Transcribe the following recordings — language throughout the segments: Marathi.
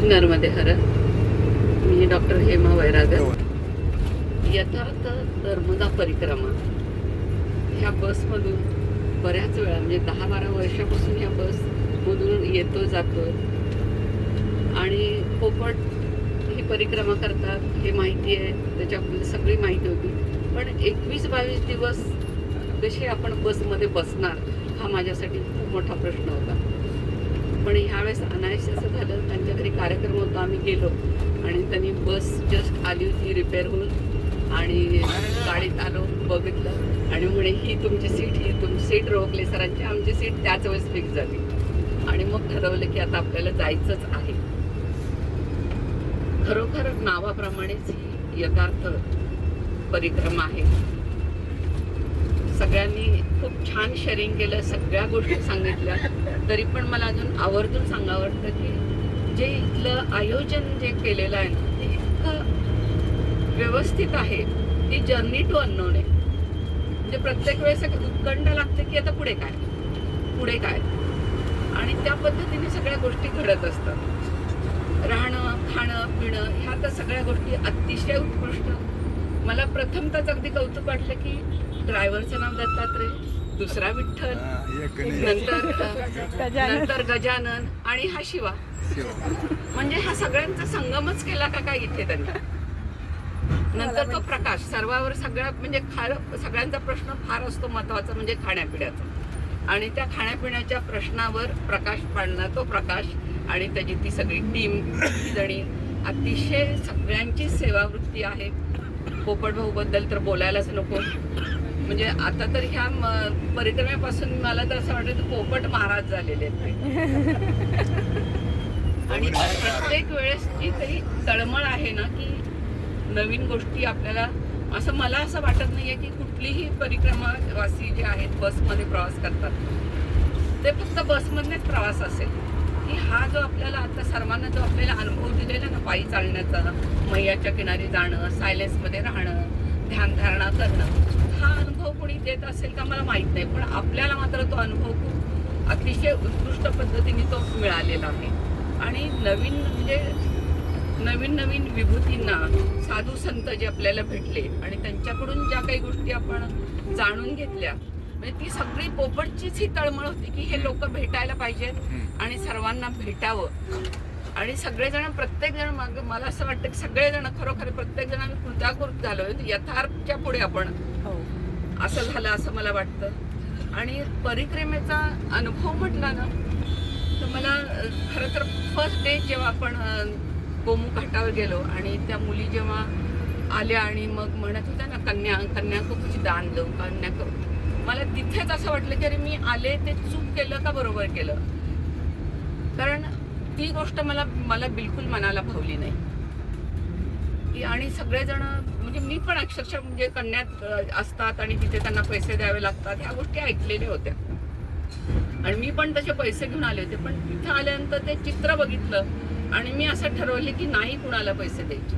नर्मदे हर मी डॉक्टर हेमा वैरागर यथार्थ नर्मदा परिक्रमा. ह्या बसमधून बऱ्याच वेळा म्हणजे दहा बारा वर्षापासून ह्या बसमधून येतो जातो. आणि पोपट ही परिक्रमा करतात हे माहिती आहे त्याच्याबद्दल सगळी माहिती होती. पण एकवीस बावीस दिवस कशी आपण बसमध्ये बसणार हा माझ्यासाठी खूप मोठा प्रश्न होता. पण ह्यावेळेस अनायश असं झालं त्यांच्या घरी कार्यक्रम होता आम्ही गेलो. आणि त्यांनी बस जस्ट आली होती रिपेअर होऊन आणि गाडीत आलो बघितलं. आणि म्हणे ही तुमची सीट ही तुमची सीट रोखली सरांची आमची सीट त्याच वेळेस फिक्स झाली. आणि मग ठरवलं की आता आपल्याला जायचंच आहे. खरोखर नावाप्रमाणेच ही यथार्थ परिक्रमा आहे. सगळ्यांनी खूप छान शेअरिंग केलं सगळ्या गोष्टी सांगितल्या. तरी पण मला अजून आवर्जून सांगावं वाटतं की जे इथलं आयोजन जे केलेलं आहे ना, ते इतकं व्यवस्थित आहे ती जर्नी टू अननोन आहे. म्हणजे प्रत्येक वेळेस एक उत्कंठ लागते की आता पुढे काय? पुढे काय? आणि त्या पद्धतीने सगळ्या गोष्टी घडत असतात. राहणं खाणं पिणं ह्या तर सगळ्या गोष्टी अतिशय उत्कृष्ट. मला प्रथमतच अगदी कौतुक वाटलं की ड्रायव्हरचं नाव दत्तात्रय दुसरा विठ्ठल नंतर नंतर गजानन आणि हा शिवा. म्हणजे हा सगळ्यांचा संगमच केला का काय इथे त्यांनी? नंतर तो प्रकाश. सर्वावर सगळ्या म्हणजे खार सगळ्यांचा प्रश्न फार असतो महत्त्वाचा म्हणजे खाण्यापिण्याचा. आणि त्या खाण्यापिण्याच्या प्रश्नावर प्रकाश पाडणं तो प्रकाश आणि त्याची ती सगळी टीम जणी अतिशय सगळ्यांची सेवावृत्ती आहे. पोपट भाऊ बद्दल तर बोलायलाच नको. म्हणजे आता तर ह्या म- परिक्रमेपासून मला तर असं वाटतं की पोपट महाराज झालेले आहेत. आणि प्रत्येक वेळेस जी काही तळमळ आहे ना की नवीन गोष्टी आपल्याला असं मला असं वाटत नाहीये की कुठलीही परिक्रमावासी जे आहेत बसमध्ये प्रवास करतात ते फक्त बसमधनेच प्रवास असेल की हा जो आपल्याला आता सर्वांना जो आपल्याला अनुभव दिलेला ना पायी चालण्याचा मैयाच्या किनारी जाणं सायलेन्समध्ये राहणं ध्यानधारणा करणं हा अनुभव कोणी देत असेल का मला माहीत नाही पण आपल्याला मात्र तो अनुभव खूप अतिशय उत्कृष्ट पद्धतीने तो मिळालेला आहे. आणि नवीन म्हणजे नवीन नवीन विभूतींना साधू संत जे आपल्याला भेटले आणि त्यांच्याकडून ज्या काही गोष्टी आपण जाणून घेतल्या म्हणजे ती सगळी पोपटचीच ही तळमळ होती की हे लोक भेटायला पाहिजेत आणि सर्वांना भेटावं. आणि सगळेजण प्रत्येक जण माग मला असं वाटतं की सगळेजण खरोखर प्रत्येक जण आम्ही कृत्याकृत झालोय. यथार्थच्या पुढे आपण हो. असं झालं असं मला वाटतं. आणि परिक्रमेचा अनुभव म्हटला ना तर मला खरं तर फर्स्ट डे जेव्हा आपण गोमू घाटावर गेलो आणि त्या मुली जेव्हा आल्या आणि मग म्हणत होत्या ना कन्या कन्याकुमारीची दान देऊ कन्या करू मला तिथेच असं वाटलं की अरे मी आले ते चूक केलं का बरोबर केलं? कारण ती गोष्ट मला मला बिलकुल मनाला भावली नाही. की आणि सगळेजण म्हणजे मी पण अक्षरशः म्हणजे कन्यात असतात आणि तिथे त्यांना पैसे द्यावे लागतात ह्या गोष्टी ऐकलेल्या होत्या. आणि मी पण तसे पैसे घेऊन आले होते पण तिथे आल्यानंतर ते चित्र बघितलं आणि मी असं ठरवले की नाही कुणाला पैसे द्यायचे.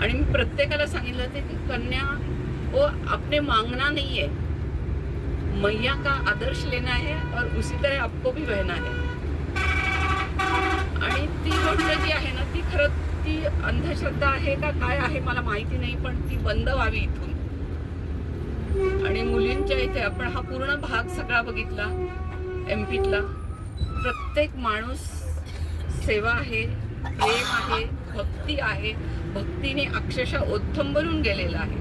आणि मी प्रत्येकाला सांगितलं होते की कन्या वो आपने मांगना नहीं है मैया का आदर्श लेना है और उसी तरह आपको भी बहना है. आणि ती गोष्ट जी आहे ना ती खरंच ती अंधश्रद्धा आहे का काय आहे मला माहिती नाही पण ती बंद व्हावी इथून. आणि मुलींच्या इथे आपण हा पूर्ण भाग सगळा बघितला एम पीतला प्रत्येक माणूस सेवा आहे प्रेम आहे भक्ती आहे. भक्तीने अक्षरशः ओथंबरून गेलेला आहे.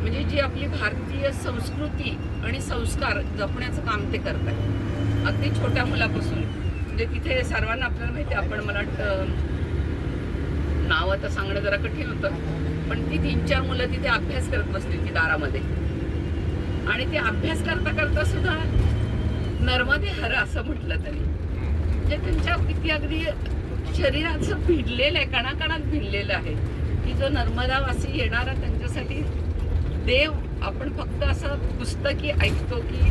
म्हणजे जी आपली भारतीय संस्कृती आणि संस्कार जपण्याचं काम ते करत आहे अगदी छोट्या मुलापासून. म्हणजे तिथे सर्वांना आपल्याला माहिती आहे, आपण मला वाटतं नाव आता सांगणं जरा कठीण होतं. पण ती तीन चार मुलं तिथे अभ्यास करत बसली ती दारामध्ये. आणि ते अभ्यास करता करता सुद्धा नर्मदे हर असं म्हटलं तरी. म्हणजे त्यांच्या किती अगदी शरीराचं भिडलेलं आहे कणाकणात भिडलेलं आहे की जो नर्मदावासी येणारा त्यांच्यासाठी देव आपण फक्त असं पुस्तकी ऐकतो की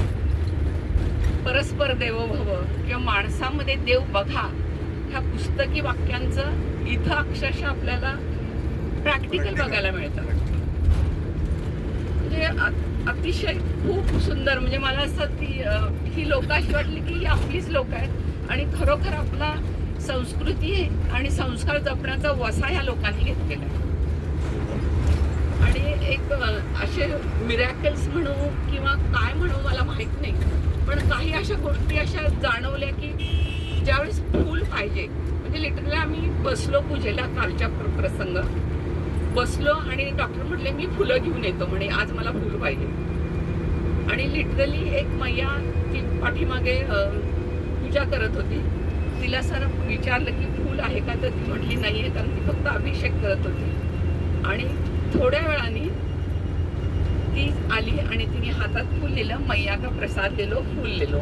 परस्पर देवो भव किंवा माणसामध्ये देव बघा ह्या पुस्तकी वाक्यांचं इथं अक्षरशः आपल्याला प्रॅक्टिकल बघायला मिळतं. म्हणजे अतिशय खूप सुंदर म्हणजे मला असं ती ही लोक अशी वाटली की ही आपलीच लोक आहेत. आणि खरोखर आपला संस्कृती आणि संस्कार जपण्याचा वसा ह्या लोकांनी घेतलेला आहे. आणि एक असे मिरॅकल्स म्हणू किंवा काय म्हणू मला माहीत नाही. पण काही अशा गोष्टी अशा जाणवल्या की ज्यावेळेस फूल पाहिजे आम्ही बसलो पूजेला कालच्या प्रसंग. बसलो आणि डॉक्टर म्हटले मी फुलं घेऊन येतो म्हणे. आज मला फुल पाहिजे. आणि लिटरली एक मैया ती पाठीमागे पूजा करत होती. तिला सर विचारलं की फूल आहे का? तर ती म्हटली नाही आहे कारण ती फक्त अभिषेक करत होती. आणि थोड्या वेळाने ती आली आणि तिने हातात फूल दिलं मैया का प्रसाद दिलो फूल दिलो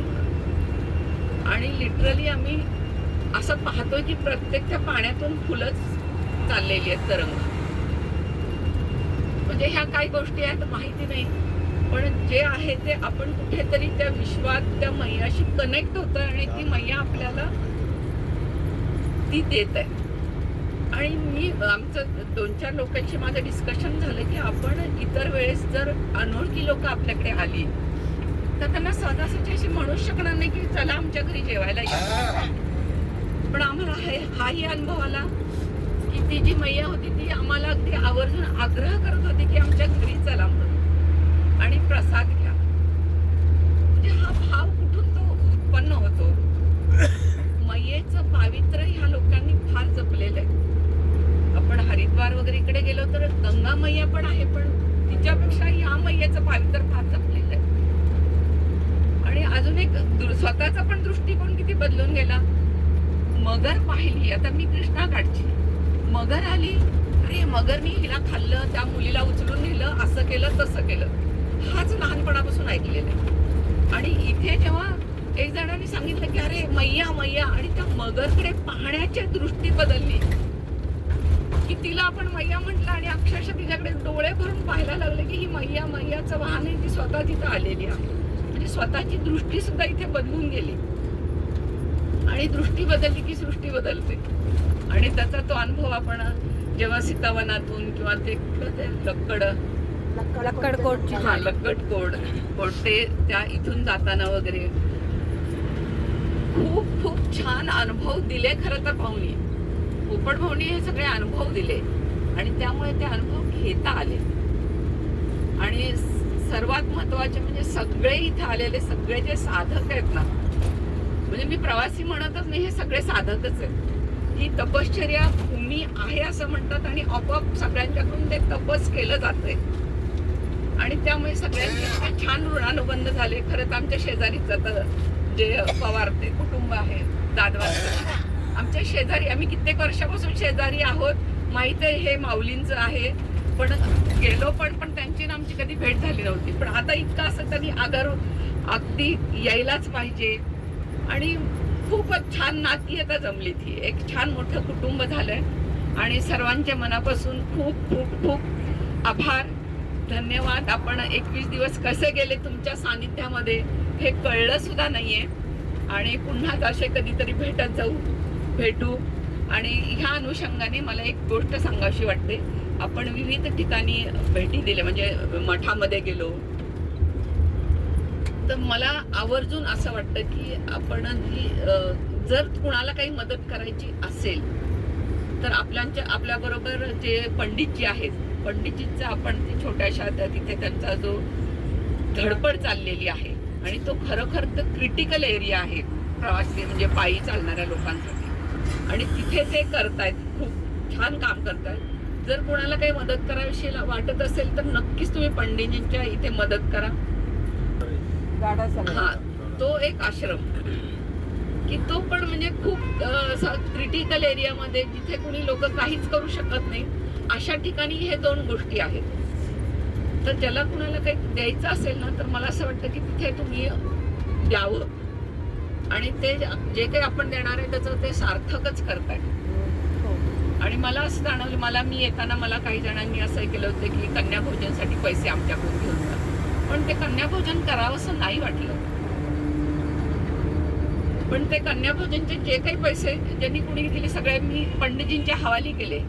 आणि लिटरली आम्ही असं पाहतोय की प्रत्येक त्या पाण्यातून फुलंच चाललेली आहेत तरंग. म्हणजे ह्या काही गोष्टी आहेत माहिती नाही. पण जे आहे ते आपण कुठेतरी त्या विश्वात त्या मैयाशी कनेक्ट होतोय आणि ती मैया आपल्याला ती देत आहे आणि मी आमचं दोन चार लोकांशी माझं डिस्कशन झालं की आपण इतर वेळेस जर अनोळखी लोक आपल्याकडे आली तर त्यांना सहजासहजी अशी म्हणूच शकणार नाही की चला आमच्या घरी जेवायला या. पण आम्हाला हे हाही अनुभव आला की ती जी मैया होती ती आम्हाला अगदी आवर्जून आग्रह करत होती की आमच्या घरी चला म्हणून. आणि प्रसाद घ्या. म्हणजे हा भाव कुठून तो उत्पन्न होतो? मैयेचं पावित्र्य ह्या लोकांनी फार जपलेलं आहे. आपण हरिद्वार वगैरे इकडे गेलो तर गंगा मैया पण आहे पण तिच्यापेक्षा या मैयाचं पावित्र्य फार जपलेलं आहे. आणि अजून एक स्वतःचा पण दृष्टिकोन किती बदलून गेला. मगर पाहिली आता मी कृष्णा काढची. मगर आली अरे मगरनी हिला खाल्लं त्या मुलीला उचलून नेलं असं केलं तसं केलं. हाच लहानपणापासून ऐकलेलं आहे. आणि इथे जेव्हा एक जणांनी सांगितलं की अरे मैया मैया आणि त्या मगरकडे पाहण्याची दृष्टी बदलली. की तिला आपण मैया म्हटलं आणि अक्षरशः तिच्याकडे डोळे भरून पाहायला लागले की ही मैया मैयाचं वाहन आहे ती स्वतः तिथं आलेली आहे. म्हणजे स्वतःची दृष्टी सुद्धा इथे बदलून गेली. आणि दृष्टी बदलली की सृष्टी बदलते. आणि त्याचा तो अनुभव आपण जेव्हा सीतावनातून किंवा ते ते लक्कड लक्कडकोटची हा लक्कड कोड कोडते त्या इथून जाताना वगैरे खूप खूप छान अनुभव दिले खरं तर भाऊनी पोपट भाऊनी हे सगळे अनुभव दिले. आणि त्यामुळे ते अनुभव घेता आले. आणि सर्वात महत्त्वाचे म्हणजे सगळे इथे आलेले सगळे जे साधक आहेत ना म्हणजे मी प्रवासी म्हणतच नाही हे सगळे साधकच आहेत. ही तपश्चर्या भूमी आहे असं म्हणतात आणि आपोआप सगळ्यांच्याकडून ते तपस केलं जातंय. आणि त्यामुळे सगळ्यांचे इतके छान ऋणानुबंध झाले. खरंच आमच्या शेजारीच आता जे पवार ते कुटुंब आहे दादवाचं आमच्या शेजारी आम्ही कित्येक वर्षापासून शेजारी आहोत. माहीत आहे हे माऊलींचं आहे. पण गेलो पण पण त्यांची ना आमची कधी भेट झाली नव्हती. पण आता इतकं असं त्यांनी आगार अगदी यायलाच पाहिजे. आणि खूपच छान नाती आता जमली ती. एक छान मोठं कुटुंब झालंय. आणि सर्वांच्या मनापासून खूप खूप खूप आभार. धन्यवाद. आपण एकवीस दिवस कसे गेले तुमच्या सानिध्यामध्ये हे कळलं सुद्धा नाहीये. आणि पुन्हा असे कधीतरी भेटत जाऊ भेटू. आणि ह्या अनुषंगाने मला एक गोष्ट सांगावीशी वाटते. आपण विविध ठिकाणी भेटी दिल्या. म्हणजे मठामध्ये गेलो तर मला आवर्जून असं वाटतं की आपण जी जर कुणाला काही मदत करायची असेल तर आपल्याच्या आपल्याबरोबर जे पंडितजी आहेत पंडितजींचा आपण ते छोट्याशा त्या तिथे त्यांचा जो धडपड चाललेली आहे आणि तो खरोखर तर क्रिटिकल एरिया आहे प्रवासी म्हणजे पायी चालणाऱ्या लोकांसाठी. आणि तिथे ते करतायत खूप छान काम करतायत. जर कोणाला काही मदत करावीशी वाटत असेल तर नक्कीच तुम्ही पंडितजींच्या इथे मदत करा. हा तो एक आश्रम. की तो पण म्हणजे खूप क्रिटिकल एरियामध्ये जिथे कोणी लोक काहीच करू शकत नाही अशा ठिकाणी हे दोन गोष्टी आहेत. तर ज्याला कुणाला काही द्यायचं असेल ना तर मला असं वाटतं की तिथे तुम्ही द्यावं आणि ते जे काही आपण देणार आहे त्याचं ते सार्थकच करताय आणि मला असं जाणवलं मला मी येताना मला काही जणांनी असं केलं होतं की कन्या भोजनसाठी पैसे आमच्याकडून घेऊन पण ते कन्याभोजन करावंसं नाही वाटलं. पण ते कन्याभोजनचे जे काही पैसे ज्यांनी कुणी दिले सगळे मी पंडितजींच्या हवाली केले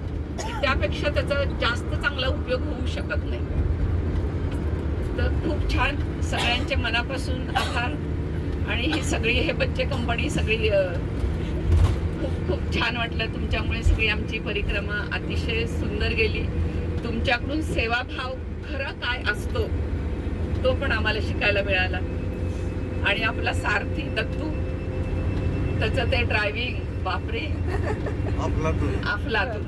त्यापेक्षा त्याचा जास्त चांगला उपयोग होऊ शकत नाही. तर खूप छान सगळ्यांच्या मनापासून आभार. आणि ही सगळी हे बच्चे कंपनी सगळी खूप खूप छान वाटलं तुमच्यामुळे सगळी आमची परिक्रमा अतिशय सुंदर गेली. तुमच्याकडून सेवाभाव खरा काय असतो तो पण आम्हाला शिकायला मिळाला. आणि आपला सारथी दत्तू त्याचं ते ड्रायव्हिंग बापरे. अफलातून.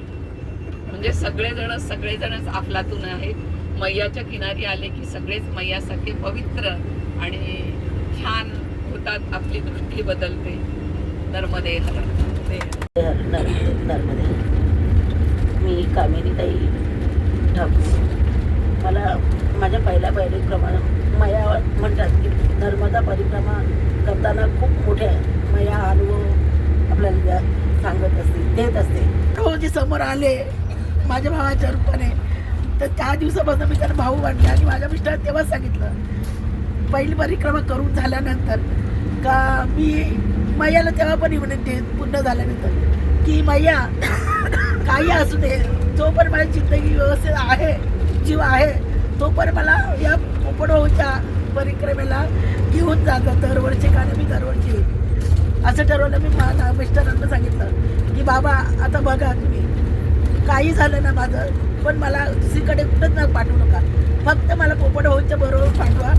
म्हणजे सगळेजण सगळेजणच अफलातून आहेत. मैयाच्या किनारी आले की सगळेच मैयासारखे पवित्र आणि छान होतात आपली दृष्टी बदलते. नर्मदे हर नर्मदे. नर्मदे. मी कामिनीताई ठाकूर. मला माझ्या पहिल्या परिक्रमा मया म्हणतात की नर्मदा परिक्रमा करताना खूप मोठे मया अनुभव आपल्याला सांगत असते देत असते. तो जे समोर आले माझ्या भावाच्या रूपाने तर त्या दिवसापासून मी त्याला भाऊ वाटले आणि माझ्या मिस्टर तेव्हाच सांगितलं पहिली परिक्रमा करून झाल्यानंतर का मी मैयाला तेव्हा पण म्हणेन पूर्ण झाल्यानंतर की मैया काही असू दे जो पण माझी जिंदगी व्यवस्थित आहे जीव आहे तो पण मला या पोपडभाऊच्या परिक्रमेला घेऊन जातं दरवर्षी कारण मी दरवर्षी येईल असं ठरवलं मी माझ्या मिस्टरांना सांगितलं की बाबा आता बघा तुम्ही. काही झालं ना माझं पण मला दुसरीकडे कुठंच ना पाठवू नका. फक्त मला पोपडभाऊच्या बरोबर पाठवा.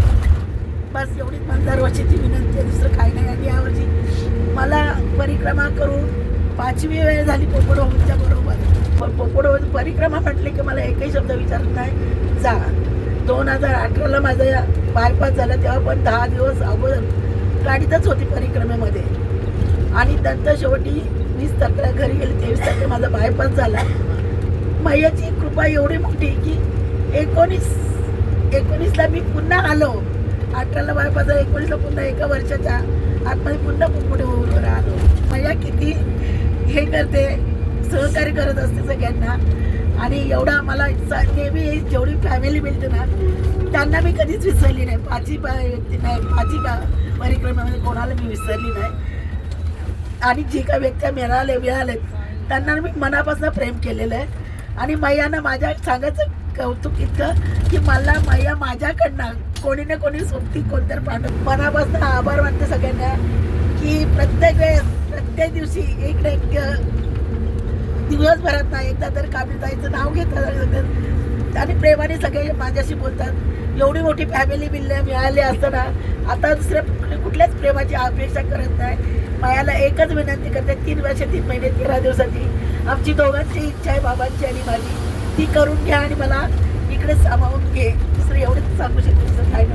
बस एवढीच मला दरवर्षीची विनंती आहे. दुसरं काही नाही. आणि यावर्षी मला परिक्रमा करून पाचवी वेळ झाली पोपडभाऊच्या बरोबर. पण पोपडभाऊ परिक्रमा म्हटली की मला एकही शब्द विचारत नाही. जा. दोन हजार अठराला माझा बायपास झाला तेव्हा पण दहा दिवस अगोदर गाडीतच होती परिक्रमेमध्ये. आणि नंतर शेवटी वीस तारखेला घरी गेले तेवीस तारखेला माझा बायपास झाला. मैयाची कृपा एवढी मोठी की एकोणीस एकोणीसला मी पुन्हा आलो. अठराला बायपास झाला एकोणीसला पुन्हा एका वर्षाच्या आतमध्ये पुन्हा पुढे होऊन आलो मैया किती हे करते सहकार्य करत असते सगळ्यांना. आणि एवढा मला नेहमी जेवढी फॅमिली मिळते ना त्यांना मी कधीच विसरली नाही. पाचही व्यक्ती नाही पाचही का परिक्रमा कोणाला मी विसरली नाही. आणि जी काही व्यक्ती मिळाले मिळालेत त्यांना मी मनापासून प्रेम केलेलं आहे. आणि मैयानं माझ्या सांगायचं कौतुक इतकं की मला मैया माझ्याकडनं कोणी ना कोणी सोबती कोणतर पाठव मनापासून आभार मानते सगळ्यांना की प्रत्येक वेळेस प्रत्येक दिवशी एक ना एक दिवसभरात ना एकदा तर काबिलताईचं नाव घेतात आणि प्रेमाने सगळे माझ्याशी बोलतात. एवढी मोठी फॅमिली मिळल्या मिळाली असताना आता दुसऱ्या कुठल्याच प्रेमाची अपेक्षा करत नाही. मायाला एकच विनंती करते तीन वर्ष तीन महिने तेरा दिवसाची. आमची दोघांची इच्छा आहे बाबांची आणि माझी. ती करून घ्या आणि मला इकडे सामावून घे. दुसरं एवढंच सांगू शकते दुसरं काय